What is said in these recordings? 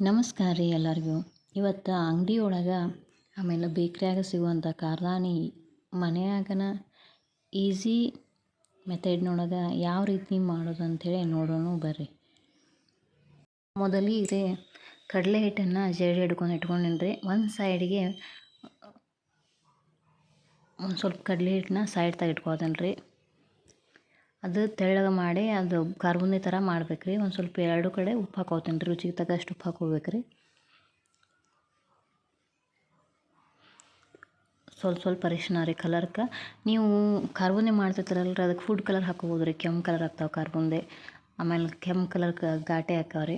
ನಮಸ್ಕಾರ ರೀ ಎಲ್ಲರಿಗೂ. ಇವತ್ತು ಅಂಗಡಿ ಒಳಗೆ ಆಮೇಲೆ ಬೇಕ್ರಿಯಾಗ ಸಿಗುವಂಥ ಕಾರ್ದಾನಿ ಮನೆಯಾಗನ ಈಸಿ ಮೆಥಡ್ನೊಳಗೆ ಯಾವ ರೀತಿ ಮಾಡೋದು ಅಂಥೇಳಿ ನೋಡೋಣ ಬರ್ರಿ. ಮೊದಲಿಗೆ ಕಡಲೆ ಹಿಟ್ಟನ್ನು ಜಡಿ ಹಿಡ್ಕೊಂಡು ಇಟ್ಕೊಂಡಿನ್ರಿ. ಒಂದು ಸೈಡಿಗೆ ಒಂದು ಸ್ವಲ್ಪ ಕಡಲೆ ಹಿಟ್ಟನ್ನ ಸೈಡ್ ತೆಗೆದು ರೀ ಅದು ತೆಳ್ಳಗೆ ಮಾಡಿ ಅದು ಕಾರ್ಬೋನಿ ಥರ ಮಾಡ್ಬೇಕು ರೀ ಒಂದು ಸ್ವಲ್ಪ ಎರಡು ಕಡೆ ಉಪ್ಪು ಹಾಕೋತೀನಿ ರೀ, ರುಚಿಗೆ ತಕ್ಕಷ್ಟು ಉಪ್ಪು ಹಾಕೋಬೇಕು ರೀ ಸ್ವಲ್ಪ ಸ್ವಲ್ಪ ಅರಿಶಿನ ರೀ ಕಲರ್ಗೆ ನೀವು ಕಾರ್ಬೋನಿ ಮಾಡ್ತಿರ್ತಾರಲ್ಲ ರೀ ಅದಕ್ಕೆ ಫುಡ್ ಕಲರ್ ಹಾಕೋಬೋದು ರೀ. ಕೆಂಪು ಕಲರ್ ಆಗ್ತಾವೆ ಕಾರ್ಬುಂದಿ. ಆಮೇಲೆ ಕೆಂಪು ಕಲರ್ ಘಾಟೆ ಹಾಕಾವೆ ರೀ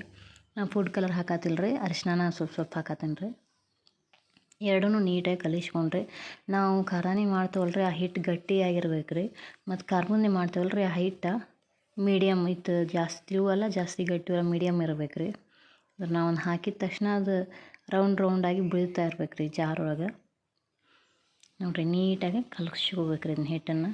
ನಾ ಫುಡ್ ಕಲರ್ ಹಾಕತ್ತಿಲ್ಲ ರೀ ಅರಿಶಿನ ಸ್ವಲ್ಪ ಸ್ವಲ್ಪ ಹಾಕತ್ತೀನಿ ರೀ. ಎರಡೂ ನೀಟಾಗಿ ಕಲಿಸ್ಕೊಂಡ್ರಿ ನಾವು ಖಾರಾನಿ ಮಾಡ್ತೇವಲ್ಲ ರೀ ಆ ಹಿಟ್ಟು ಗಟ್ಟಿಯಾಗಿರ್ಬೇಕು ರೀ ಮತ್ತು ಖಾರ ಮಾಡ್ತೇವಲ್ಲ ರೀ ಆ ಹಿಟ್ಟ ಮೀಡಿಯಮ್ ಇತ್ತು ಜಾಸ್ತಿಯೂ ಅಲ್ಲ, ಜಾಸ್ತಿ ಗಟ್ಟಿಯೂ ಅಲ್ಲ ಮೀಡಿಯಮ್ ಇರಬೇಕು ರೀ ನಾವು ಒಂದು ಹಾಕಿದ ತಕ್ಷಣ ಅದು ರೌಂಡ್ ರೌಂಡಾಗಿ ಬೀಳ್ತಾ ಇರ್ಬೇಕು ರೀ ಜಾರೊಳಗೆ. ನೋಡಿರಿ, ನೀಟಾಗಿ ಕಲಸ್ಕೋಬೇಕು ರೀ ಅದನ್ನ ಹಿಟ್ಟನ್ನು.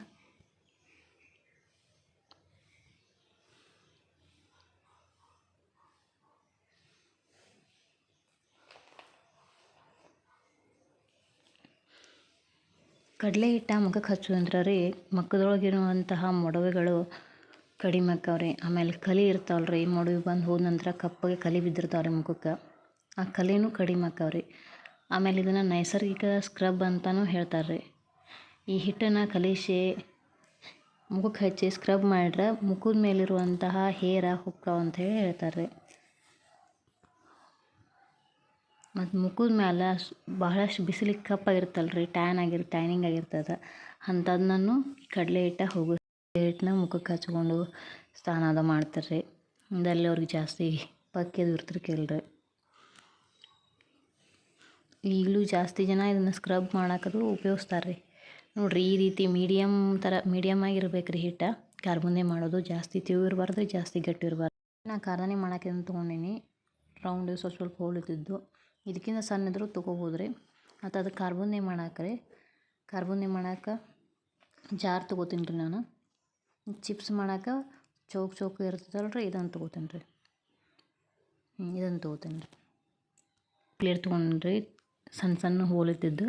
ಕಡಲೆ ಹಿಟ್ಟ ಮುಖಕ್ಕೆ ಹಚ್ಚುದಂದ್ರೆ ರೀ. ಮುಖದೊಳಗಿರುವಂತಹ ಮೊಡವೆಗಳು ಕಡಿಮೆ ಆಕ್ಕಾವ್ರಿ. ಆಮೇಲೆ ಕಲೆ ಇರ್ತಾವಲ್ಲ ರೀ. ಮೊಡವೆ ಬಂದು ಹೋದ ನಂತರ ಕಪ್ಪಗೆ ಕಲೆ ಬಿದ್ದಿರ್ತಾವೆ ರೀ ಮುಖಕ್ಕೆ. ಆ ಕಲೆನೂ ಕಡಿಮೆ ಆಕ್ಕಾವ್ರಿ. ಆಮೇಲೆ ಇದನ್ನು ನೈಸರ್ಗಿಕ ಸ್ಕ್ರಬ್ ಅಂತಲೂ ಹೇಳ್ತಾರೆ ರೀ. ಈ ಹಿಟ್ಟನ್ನು ಕಲಿಸಿ ಮುಖಕ್ಕೆ ಹಚ್ಚಿ ಸ್ಕ್ರಬ್ ಮಾಡಿದ್ರೆ ಮುಖದ ಮೇಲಿರುವಂತಹ ಹೇರ ಹೊಕ್ಕಾವ ಅಂತ ಹೇಳಿ ಹೇಳ್ತಾರೆ ರೀ. ಮತ್ತು ಮುಖದ ಮ್ಯಾಲೆ ಬಹಳಷ್ಟು ಬಿಸಿಲಿಗೆ ಕಪ್ಪಾಗಿರ್ತಲ್ಲ ರೀ ಟ್ಯಾನ್ ಆಗಿರ್ ಟ್ಯಾನಿಂಗ್ ಆಗಿರ್ತದೆ. ಅಂಥದನ್ನೂ ಕಡಲೆ ಹಿಟ್ಟ ಹೋಗು ಹಿಟ್ಟನ್ನ ಮುಖಕ್ಕೆ ಹಚ್ಕೊಂಡು ಸ್ನಾನ ಅದು ಮಾಡ್ತಾರೆ ರೀ ಇದರಲ್ಲಿ ಅವ್ರಿಗೆ ಜಾಸ್ತಿ ಪಕ್ಯದು ಇರ್ತಿರ್ಕಿಲ್ಲ ಈಗಲೂ ಜಾಸ್ತಿ ಜನ ಇದನ್ನು ಸ್ಕ್ರಬ್ ಮಾಡಾಕದು ಉಪಯೋಗಿಸ್ತಾರೆ ರೀ ನೋಡಿರಿ, ಈ ರೀತಿ ಮೀಡಿಯಮ್ ಥರ ಮೀಡಿಯಮ್ ಆಗಿರ್ಬೇಕು ರೀ ಹಿಟ್ಟು. ಕಾರ್ಬುಂದೆ ಮಾಡೋದು ಜಾಸ್ತಿ ತಿಳು ಇರಬಾರ್ದು ಜಾಸ್ತಿ ಗಟ್ಟಿ ಇರಬಾರ್ದು ನಾ ಮಾಡೋಕೆ ಮಾಡಕ್ಕೆ ತೊಗೊಂಡೀನಿ. ರೌಂಡ್ ಸ್ವಲ್ಪ ಸ್ವಲ್ಪ ಇದ್ದಿದ್ದು ಇದಕ್ಕಿಂತ ಸಣ್ಣ ತೊಗೋಬೋದು ರೀ ಮತ್ತು ಅದಕ್ಕೆ ನೇಮ್ ಮಾಡಕ್ಕೆ ರೀ ಕಾರ್ಬುಂದಿ ಮಾಡಕ್ಕೆ ಜಾರ್ ತೊಗೋತೀನಿ ರೀ ನಾನು. ಚಿಪ್ಸ್ ಮಾಡಕ್ಕೆ ಚೌಕ್ ಚೌಕ್ ಇರ್ತದಲ್ಲ ರೀ ಇದನ್ನು ತೊಗೋತೀನಿ ರೀ ಇದನ್ನು ತೊಗೋತೀನಿ ರೀ ಪ್ಲೇಟ್ ತೊಗೊಂಡ್ರಿ ಸಣ್ಣ ಸಣ್ಣ ಹೋಲ್ ಇದ್ದಿದ್ದು.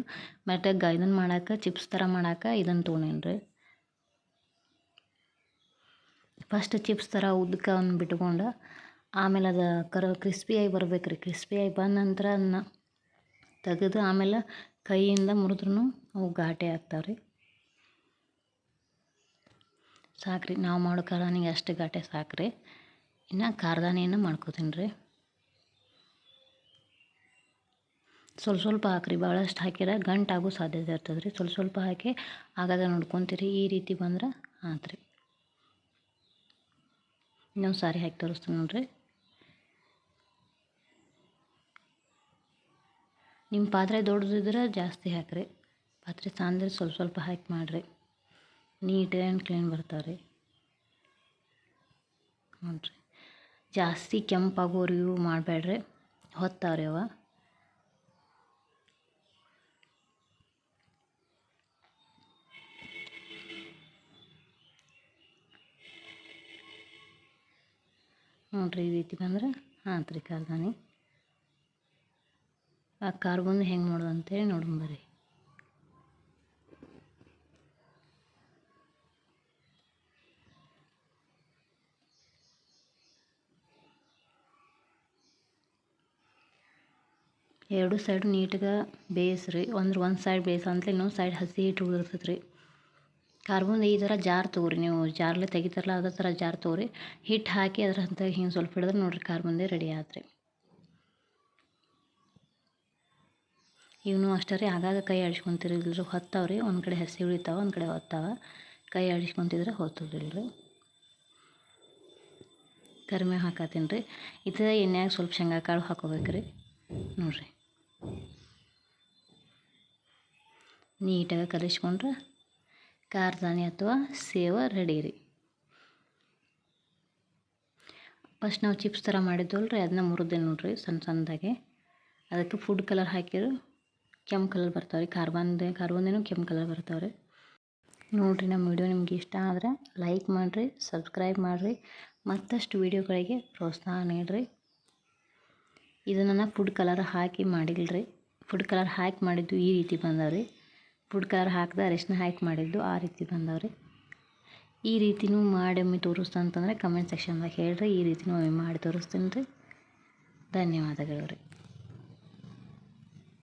ಮತ್ತು ಗ ಇದನ್ನು ಮಾಡಕ್ಕೆ ಚಿಪ್ಸ್ ಥರ ಮಾಡಾಕ ಇದನ್ನು ತೊಗೊಂಡೇನಿ ರೀ ಫಸ್ಟ್ ಚಿಪ್ಸ್ ಥರ ಉದ್ದಕ್ಕೆ ಅವ್ನ ಬಿಟ್ಕೊಂಡು ಆಮೇಲೆ ಅದು ಕರ ಕ್ರಿಸ್ಪಿಯಾಗಿ ಬರ್ಬೇಕು ರೀ. ಕ್ರಿಸ್ಪಿಯಾಗಿ ಬಂದ ನಂತರ ಅದನ್ನ ತೆಗೆದು ಆಮೇಲೆ ಕೈಯಿಂದ ಮುರಿದ್ರೂ ಅವು ಘಾಟೆ ಆಗ್ತಾವೆ ರೀ. ಸಾಕು ನಾವು ಮಾಡೋ ಖಾರದಾನಿಗೆ ಅಷ್ಟು ಘಾಟೆ ಸಾಕು ರೀ ಇನ್ನು ಖಾರದಾನಿಯನ್ನು ಮಾಡ್ಕೋತೀನಿ ರೀ. ಸ್ವಲ್ಪ ಸ್ವಲ್ಪ ಹಾಕ್ರಿ ಭಾಳಷ್ಟು ಹಾಕಿರ ಗಂಟಾಗೋ ಸಾಧ್ಯತೆ ಇರ್ತದೆ ರೀ. ಸ್ವಲ್ಪ ಸ್ವಲ್ಪ ಹಾಕಿ ಆಗಾಗ ನೋಡ್ಕೊತೀರಿ, ಈ ರೀತಿ ಬಂದ್ರೆ ಆತ್ರಿ. ಇನ್ನೊಂದು ಸಾರಿ ಹಾಕಿ ತೋರಿಸ್ತೀನಿ ನೋಡಿರಿ. ನಿಮ್ಮ ಪಾತ್ರೆ ದೊಡ್ಡದಿದ್ರೆ ಜಾಸ್ತಿ ಹಾಕಿರಿ. ಪಾತ್ರೆ ಸಾಂದ್ರೆ ಸ್ವಲ್ಪ ಸ್ವಲ್ಪ ಹಾಕಿ ಮಾಡಿರಿ. ನೀಟ್ ಆ್ಯಂಡ್ ಕ್ಲೀನ್ ಬರ್ತಾವೆ ರೀ ನೋಡಿರಿ. ಜಾಸ್ತಿ ಕೆಂಪಾಗೋರು ಇವು ಮಾಡಬೇಡ್ರಿ. ಹೊತ್ತಾವ್ರಿ ಅವ. ನೋಡಿರಿ ಈ ರೀತಿ ಬಂದ್ರೆ ಹಾಂ ರೀ ಕಾರ್ದಾನಿ ಆ ಕಾರ್ಬನ್ ಹೆಂಗೆ ಮಾಡೋದು ಅಂತೇಳಿ ನೋಡೋಣ ಬರ್ರಿ. ಎರಡು ಸೈಡ್ ನೀಟ್ಗೆ ಬೇಯಿಸ್ರಿ ಅಂದ್ರೆ ಒಂದು ಸೈಡ್ ಬೇಯಿಸಂತಲೇ ಇನ್ನೊಂದು ಸೈಡ್ ಹಸಿ ಹಿಟ್ಟು ಉಳಿದಿರ್ತೈತೆ ರೀ ಕಾರ್ಬನ್ ಈ ಥರ ಜಾರ್ ತೊಗೊರಿ ನೀವು. ಜಾರ್ಲೆ ತೆಗಿತಾರಲ್ಲ ಅದೇ ಥರ ಜಾರ್ ತೊಗೊರಿ. ಹಿಟ್ಟು ಹಾಕಿ ಅದ್ರ ಅಂತ ಹಿಂಗೆ ಸ್ವಲ್ಪ ಹಿಡಿದ್ರೆ ನೋಡಿರಿ ಕಾರ್ಬಂದೆ ರೆಡಿ ಆಯ್ತು ಇವನು ಅಷ್ಟೇ ರೀ, ಆಗಾಗ ಕೈ ಆಡಿಸ್ಕೊಂತೀರಿ ಇಲ್ಲರು ಹೊತ್ತಾವ ರೀ, ಒಂದು ಕಡೆ ಹಸಿ ಉಳಿತಾವ, ಒಂದು ಕಡೆ ಹೊತ್ತಾವ. ಕೈ ಆಡಿಸ್ಕೊಂತಿದ್ರೆ ಹೊತ್ತದಿಲ್ಲ ರೀ ಕರಿಮೇವು ಹಾಕತ್ತೀನಿ ರೀ. ಇದು ಎಣ್ಣೆಯಾಗ ಸ್ವಲ್ಪ ಶೇಂಗಾ ಕಾಳು ಹಾಕೋಬೇಕು ರೀ ನೋಡಿರಿ. ನೀಟಾಗಿ ಕಲಿಸ್ಕೊಂಡ್ರೆ ಕಾರ್ದಾನಿ ಅಥವಾ ಸೇವ ರೆಡಿ ರೀ. ಫಸ್ಟ್ ನಾವು ಚಿಪ್ಸ್ ಥರ ಮಾಡಿದ್ವಲ್ಲ ರೀ ಅದನ್ನ ಮುರಿದೆ ನೋಡಿರಿ ಸಣ್ಣ ಸಣ್ಣದಾಗೆ. ಅದಕ್ಕೆ ಫುಡ್ ಕಲರ್ ಹಾಕಿದ್ರು ಕೆಂಪು ಕಲರ್ ಬರ್ತಾವೆ ರೀ ಕಾರ್ಬಂದೆ ಕಾರ್ಬನ್ದೇನು ಕೆಂಪು ಕಲರ್ ಬರ್ತಾವೆ ರೀ ನೋಡಿರಿ ನಮ್ಮ ವಿಡಿಯೋ ನಿಮ್ಗೆ ಇಷ್ಟ ಆದರೆ ಲೈಕ್ ಮಾಡಿರಿ ಸಬ್ಸ್ಕ್ರೈಬ್ ಮಾಡಿರಿ, ಮತ್ತಷ್ಟು ವೀಡಿಯೋಗಳಿಗೆ ಪ್ರೋತ್ಸಾಹ ನೀಡಿರಿ. ಇದು ನಾನು ಫುಡ್ ಕಲರ್ ಹಾಕಿ ಮಾಡಿಲ್ರಿ. ಫುಡ್ ಕಲರ್ ಹಾಕಿ ಮಾಡಿದ್ದು ಈ ರೀತಿ ಬಂದವ ರೀ ಫುಡ್ ಕಲರ್ ಹಾಕಿದ ಅರಿಶಿನ ಹಾಕಿ ಮಾಡಿದ್ದು ಆ ರೀತಿ ಬಂದವ ರೀ ಈ ರೀತಿನೂ ಮಾಡಿ ಒಮ್ಮೆ ತೋರಿಸ್ತಾ ಅಂತಂದರೆ ಕಮೆಂಟ್ ಸೆಕ್ಷನ್ದಾಗ ಹೇಳ್ರಿ, ಈ ರೀತಿನೂ ಒಮ್ಮೆ ಮಾಡಿ ತೋರಿಸ್ತೀನಿ ರೀ. ಧನ್ಯವಾದಗಳು ರೀ.